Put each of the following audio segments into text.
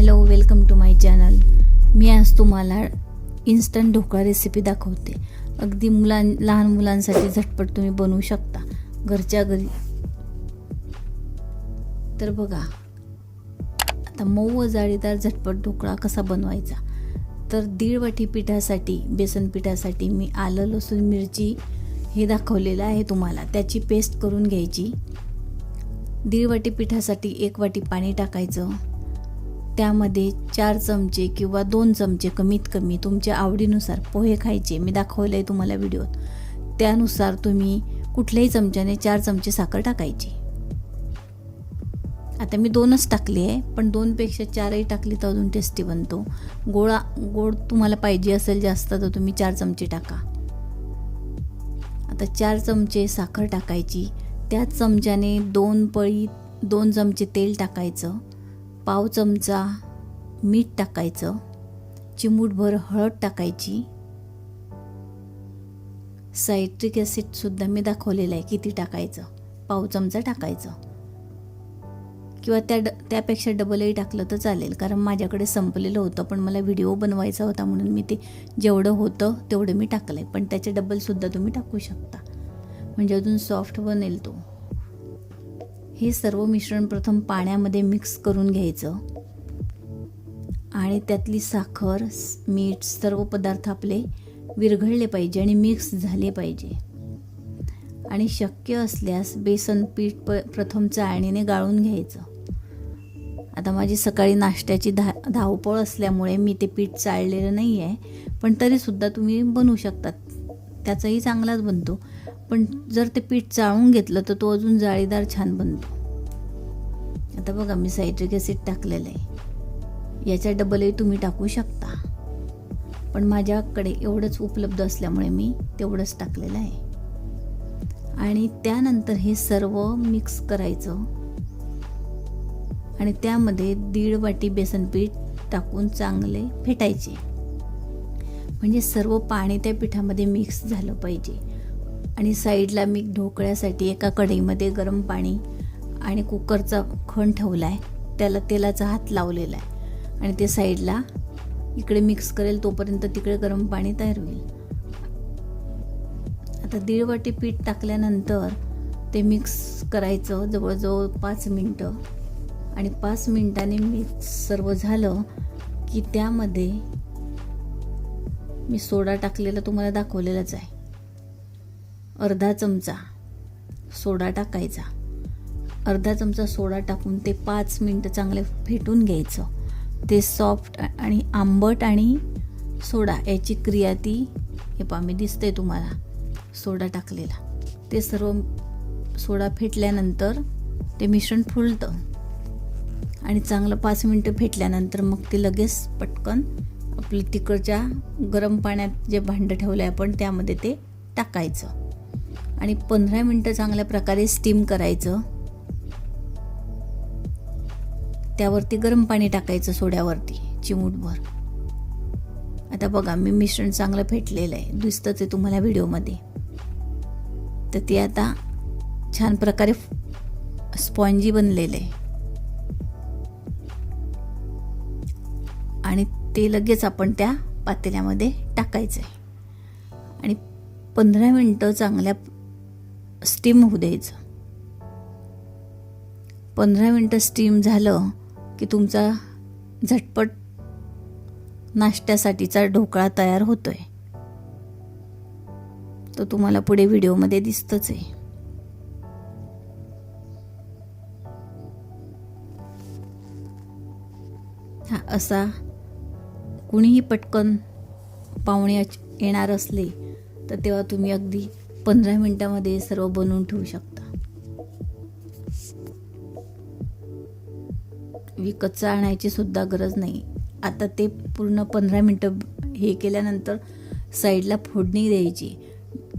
Hello welcome to my channel. मी आज तुम्हाला instant dhokla recipe दाखवते. अगदी मुलां लहान मुलांसाठी झटपट तुम्ही बनवू शकता. घरच्या घरी. तर बघा आता मऊ व जाळीदार झटपट ढोकळा कसा बनवायचा. तर दीड वाटी पिठासाठी बेसन पिठासाठी मी आलं लसूण मिरची हे दाखवलेलं आहे तुम्हाला. त्याची पेस्ट करून घ्यायची. दीड वाटी पिठासाठी एक वाटी पाणी टाकायचं. त्यामध्ये चार चमचे किंवा दोन चमचे कमीत कमी तुमच्या आवडीनुसार पोहे खायचे. मी दाखवलं आहे तुम्हाला व्हिडिओत. त्यानुसार तुम्ही कुठल्याही चमच्याने चार चमचे साखर टाकायची. आता मी दोनच टाकली आहे पण दोनपेक्षा चारही टाकली तर अजून टेस्टी बनतो. गोळा गोड तुम्हाला पाहिजे असेल जास्त तर तुम्ही चार चमचे टाका. आता चार चमचे साखर टाकायची. त्याच चमच्याने दोन पळी दोन चमचे तेल टाकायचं. पाव चमचा मीठ टाकायचं चिमूटभर हळद टाकायची. सायट्रिक ॲसिडसुद्धा मी दाखवलेलं आहे किती टाकायचं पाव चमचा टाकायचं. किंवा त्या ड त्यापेक्षा डबलही टाकलं तर चालेल कारण माझ्याकडे संपलेलं होतं पण मला व्हिडिओ बनवायचा होता म्हणून मी ते जेवढं होतं तेवढं मी टाकलं आहे पण त्याचे डबलसुद्धा तुम्ही टाकू शकता. म्हणजे अजून सॉफ्ट बनेल तो. हे सर्व मिश्रण प्रथम पाण्यामध्ये मिक्स करून घ्यायचं. आणि त्यातली साखर मीठ सर्व पदार्थ आपले विरघळले पाहिजे आणि मिक्स झाले पाहिजे. आणि शक्य असल्यास बेसन पीठ प प्रथम चाळणीने गाळून घ्यायचं. आता माझी सकाळी नाश्त्याची धा धावपळ असल्यामुळे मी ते पीठ चाळलेलं नाही आहे पण तरीसुद्धा तुम्ही बनवू शकतात. त्याचाही चांगलाच बनतो. पण जर ते पीठ चाळून घेतलं तर तो अजून जाळीदार छान बनतो. आता बघा मी सायट्रिक ॲसिड टाकलेलं आहे. याच्या डबलही तुम्ही टाकू शकता. पण माझ्याकडे एवढंच उपलब्ध असल्यामुळे मी तेवढंच टाकलेलं आहे. आणि त्यानंतर हे सर्व मिक्स करायचं. आणि त्यामध्ये दीड वाटी बेसन पीठ टाकून चांगले फेटायचे. म्हणजे सर्व पाणी त्या पिठामध्ये मिक्स झालं पाहिजे. आणि साईडला मी ढोकळ्यासाठी एका कढईमध्ये गरम पाणी आणि कुकरचा खण ठेवला आहे त्याला तेलाचा हात लावलेला आहे. आणि ते साईडला इकडे मिक्स करेल तोपर्यंत तिकडे गरम पाणी तयार होईल. आता दीड वाटी पीठ टाकल्यानंतर ते मिक्स करायचं जवळजवळ पाच मिनटं. आणि पाच मिनटाने मिक्स सर्व झालं की त्यामध्ये मी सोडा टाकलेला तुम्हाला दाखवलेलाच आहे. अर्धा चमचा सोडा टाकायचा. अर्धा चमचा सोडा टाकून ते पाच मिनटं चांगले फेटून घ्यायचं. ते सॉफ्ट आणि आंबट आणि सोडा याची क्रिया ती हे पा मी तुम्हाला सोडा टाकलेला. ते सर्व सोडा फेटल्यानंतर ते मिश्रण फुलतं. आणि चांगलं पाच मिनटं फेटल्यानंतर मग ते लगेच पटकन आपलं तिकडच्या गरम पाण्यात जे भांडं ठेवलं आहे आपण त्यामध्ये ते टाकायचं. आणि पंधरा मिनटं चांगल्या प्रकारे स्टीम करायचं. त्यावरती गरम पाणी टाकायचं सोड्यावरती चिमूटभर. आता बघा मी मिश्रण चांगलं फेटलेलं आहे. दिसतं आहे तुम्हाला व्हिडिओमध्ये. तर ते आता छान प्रकारे स्पॉन्जी बनलेलं आहे. आणि ते लगेच आपण त्या पातेल्यामध्ये टाकायचं आहे. आणि पंधरा मिनटं चांगल्या स्टीम होऊ द्यायचं. पंधरा मिनटं स्टीम झालं की तुमचा झटपट नाश्त्यासाठीचा ढोकळा तयार होतोय. तो तुम्हाला पुढे व्हिडिओमध्ये दिसतच आहे. हा असा कुणीही पटकन पाहुणे येणार असले तर तेव्हा तुम्ही अगदी पंधरा मिनटामध्ये सर्व बनवून ठेवू शकता. विकतचं आणायची सुद्धा गरज नाही. आता ते पूर्ण पंधरा मिनटं हे केल्यानंतर साईडला फोडणी द्यायची.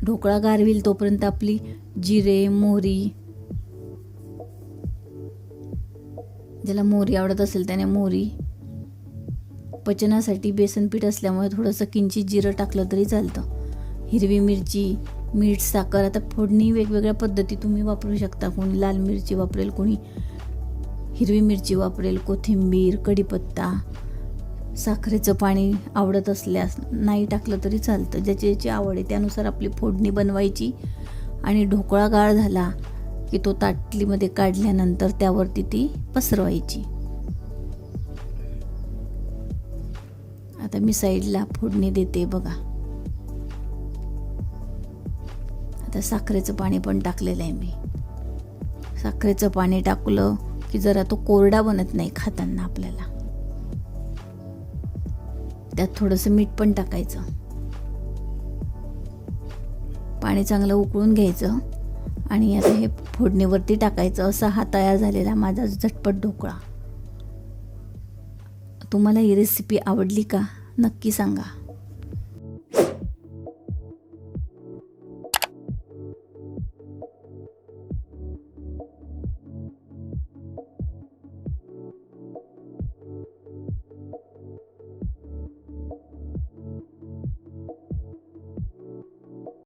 ढोकळा गारविल तोपर्यंत आपली जिरे मोहरी ज्याला मोहरी आवडत असेल त्याने मोहरी पचनासाठी बेसन पीठ असल्यामुळे थोडंसं किंचित जिरं टाकलं तरी चालतं. हिरवी मिरची मीठ साखर आता फोडणी वेगवेगळ्या पद्धती तुम्ही वापरू शकता. कोणी लाल मिरची वापरेल कोणी हिरवी मिरची वापरेल कोथिंबीर कढीपत्ता साखरेचं पाणी आवडत असल्यास नाही टाकलं तरी चालतं. ज्याची ज्याची आवड आहे त्यानुसार आपली फोडणी बनवायची आणि ढोकळा गाळ झाला की तो ताटलीमध्ये काढल्यानंतर त्यावरती ती पसरवायची. आता मी साईडला फोडणी देते बघा. तर साखरेचं पाणी पण टाकलेलं आहे मी. साखरेचं पाणी टाकलं की जरा तो कोरडा बनत नाही खाताना आपल्याला. त्यात थोडंसं मीठ पण टाकायचं. पाणी चांगलं उकळून घ्यायचं आणि आता हे फोडणीवरती टाकायचं. असा हा तयार झालेला माझा झटपट ढोकळा. तुम्हाला ही रेसिपी आवडली का? नक्की सांगा.